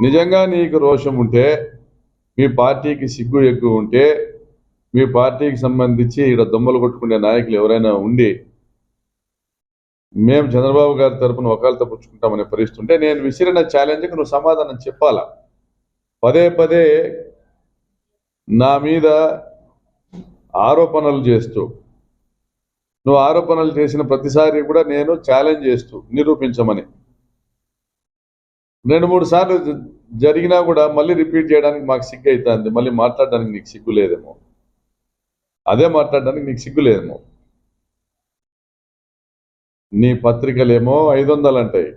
నిజంగా నీకు రోషం ఉంటే మీ పార్టీకి సిగ్గు ఎక్కువ ఉంటే మీ పార్టీకి సంబంధించి ఇక్కడ దొమ్మలు కొట్టుకునే నాయకులు ఎవరైనా ఉండి మేము చంద్రబాబు గారి తరపున ఒకళ్ళతో పుచ్చుకుంటామనే పరిస్థితి ఉంటే నేను విసిరిన ఛాలెంజ్కి నువ్వు సమాధానం చెప్పాలా? పదే పదే నా మీద ఆరోపణలు చేస్తూ నువ్వు ఆరోపణలు చేసిన ప్రతిసారి కూడా నేను ఛాలెంజ్ చేస్తూ నిరూపించమని రెండు మూడు సార్లు జరిగినా కూడా మళ్ళీ రిపీట్ చేయడానికి మాకు సిగ్గు అవుతుంది మళ్ళీ మాట్లాడడానికి నీకు సిగ్గు లేదేమో అదే మాట్లాడడానికి నీకు సిగ్గు లేదేమో నీ పత్రికలేమో ఐదు వందలు అంటాయి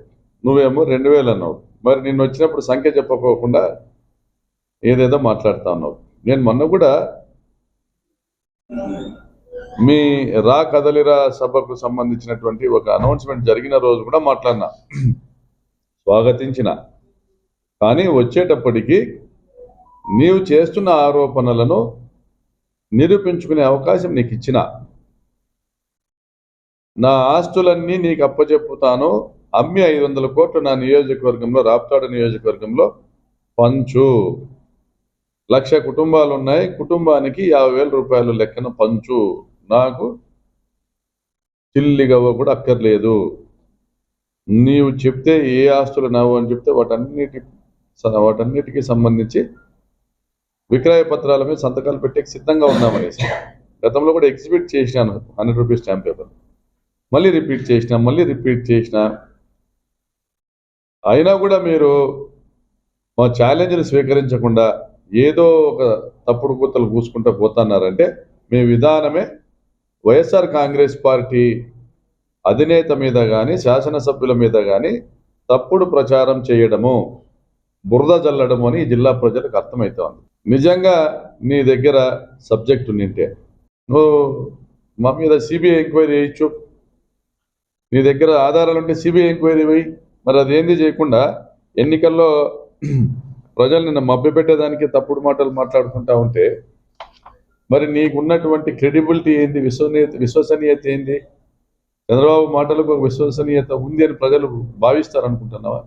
నువ్వేమో రెండు వేలు అన్నావు. మరి నిన్ను వచ్చినప్పుడు సంఖ్య చెప్పకోకుండా ఏదేదో మాట్లాడుతా ఉన్నావు నేను మొన్న కూడా మీ రా కదలిరా సభకు సంబంధించినటువంటి ఒక అనౌన్స్మెంట్ జరిగిన రోజు కూడా మాట్లాడినా. స్వాగతించిన. కానీ వచ్చేటప్పటికీ నీవు చేస్తున్న ఆరోపణలను నిరూపించుకునే అవకాశం నీకు ఇచ్చిన నా ఆస్తులన్నీ నీకు అప్పచెప్పుతాను అమ్మి ఐదు వందల కోట్లు నా నియోజకవర్గంలో రాప్తాడు నియోజకవర్గంలో పంచు. లక్ష కుటుంబాలు ఉన్నాయి కుటుంబానికి యాభై వేల రూపాయలు లెక్కన పంచు. నాకు చిల్లిగవ్వ కూడా అక్కర్లేదు. నీవు చెప్తే ఏ ఆస్తులు నావు అని చెప్తే వాటన్నిటి వాటన్నిటికీ సంబంధించి విక్రయ పత్రాల మీద సంతకాలు పెట్టే సిద్ధంగా ఉన్నామనేసి గతంలో కూడా ఎగ్జిబిట్ చేసినాను హండ్రెడ్ రూపీస్ స్టాంప్ పేపర్. మళ్ళీ రిపీట్ చేసిన మళ్ళీ రిపీట్ చేసిన. అయినా కూడా మీరు మా ఛాలెంజ్ని స్వీకరించకుండా ఏదో ఒక తప్పుడు కూతలు కూసుకుంటూ పోతున్నారంటే మీ విధానమే వైఎస్ఆర్ కాంగ్రెస్ పార్టీ అధినేత మీద కానీ శాసనసభ్యుల మీద కానీ తప్పుడు ప్రచారం చేయడము బురద జల్లడము అని జిల్లా ప్రజలకు అర్థమవుతోంది నిజంగా నీ దగ్గర సబ్జెక్ట్ ఉండింటే నువ్వు మా మీద సిబిఐ ఎంక్వైరీ చేయొచ్చు నీ దగ్గర ఆధారాలు ఉంటే సిబిఐ ఎంక్వైరీ వేయి. మరి అదేంది చేయకుండా ఎన్నికల్లో ప్రజలు నిన్ను మభ్యపెట్టేదానికి తప్పుడు మాటలు మాట్లాడుకుంటా ఉంటే మరి నీకున్నటువంటి క్రెడిబిలిటీ ఏంది? విశ్వనీయత విశ్వసనీయత ఏంది? చంద్రబాబు మాటలకు ఒక విశ్వసనీయత ఉంది అని ప్రజలు భావిస్తారు అనుకుంటున్నావా